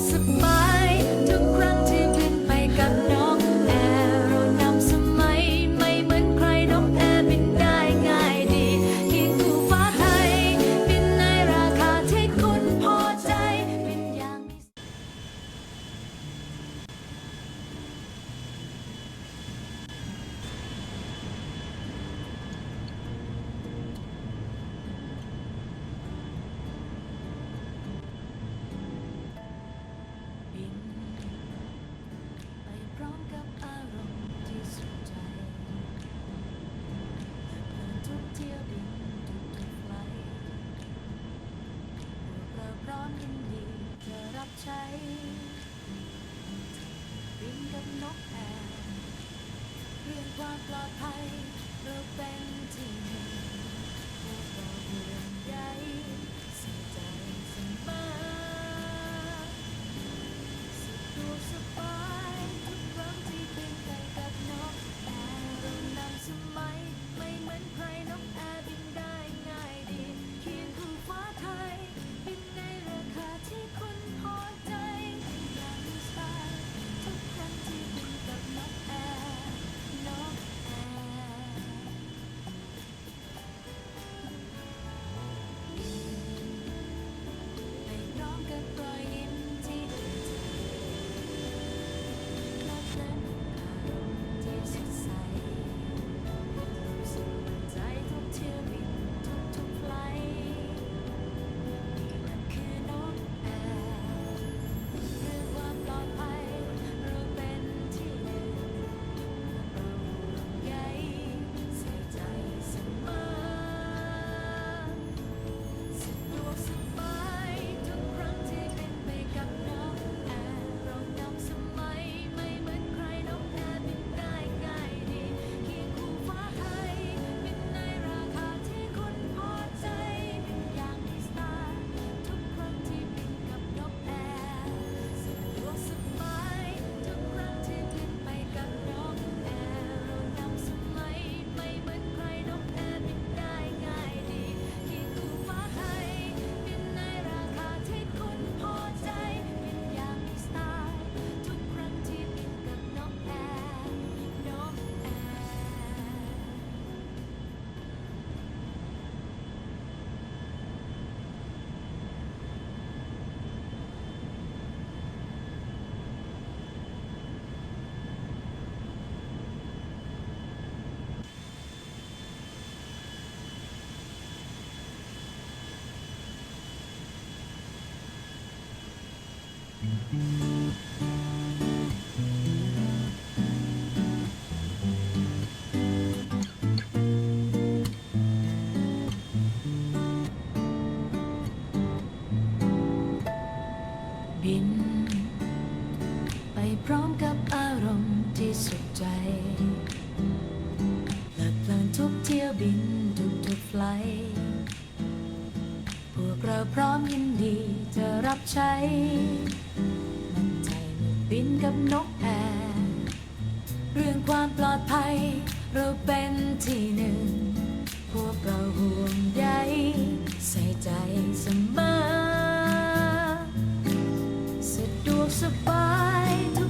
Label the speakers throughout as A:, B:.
A: possible. ใจบินกับนกแอร์เรื่องความปลอดภัย บิน ไปพร้อมกับอารมณ์ที่สุดใจหลักพลังทุกเที่ยวบินทุกทุกไล์ อพร้อมยินดีจะรับใช้ มันใจบินกับนกแอร์เรื่องความปลอดภัย เราเป็นที่หนึ่ง พวกเราห่วงใยใส่ใจเสมอ สะดวกสบายทุก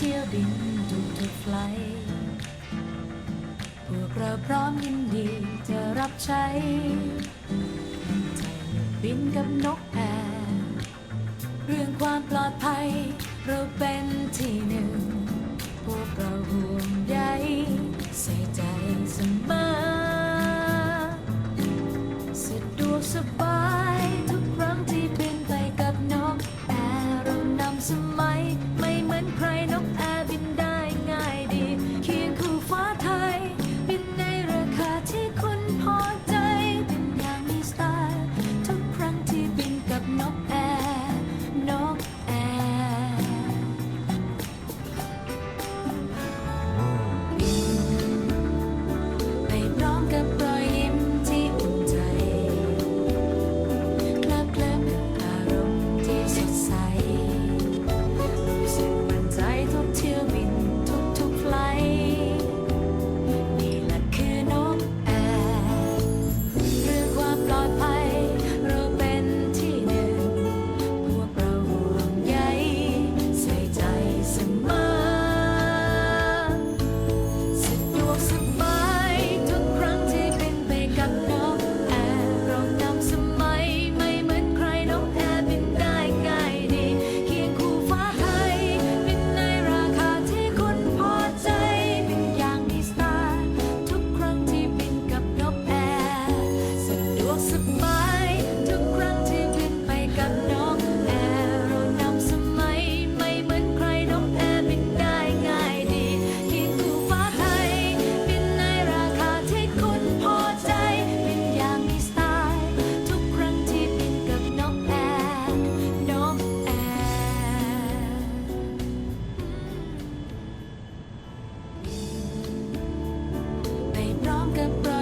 A: เที่ยวบินทุกทุกไฟลพวกเราพร้อมยินดีจะรับใช้ใจบินกับนกแอร์เรื่องความปลอดภัย เราเป็นที่หนึ่ง that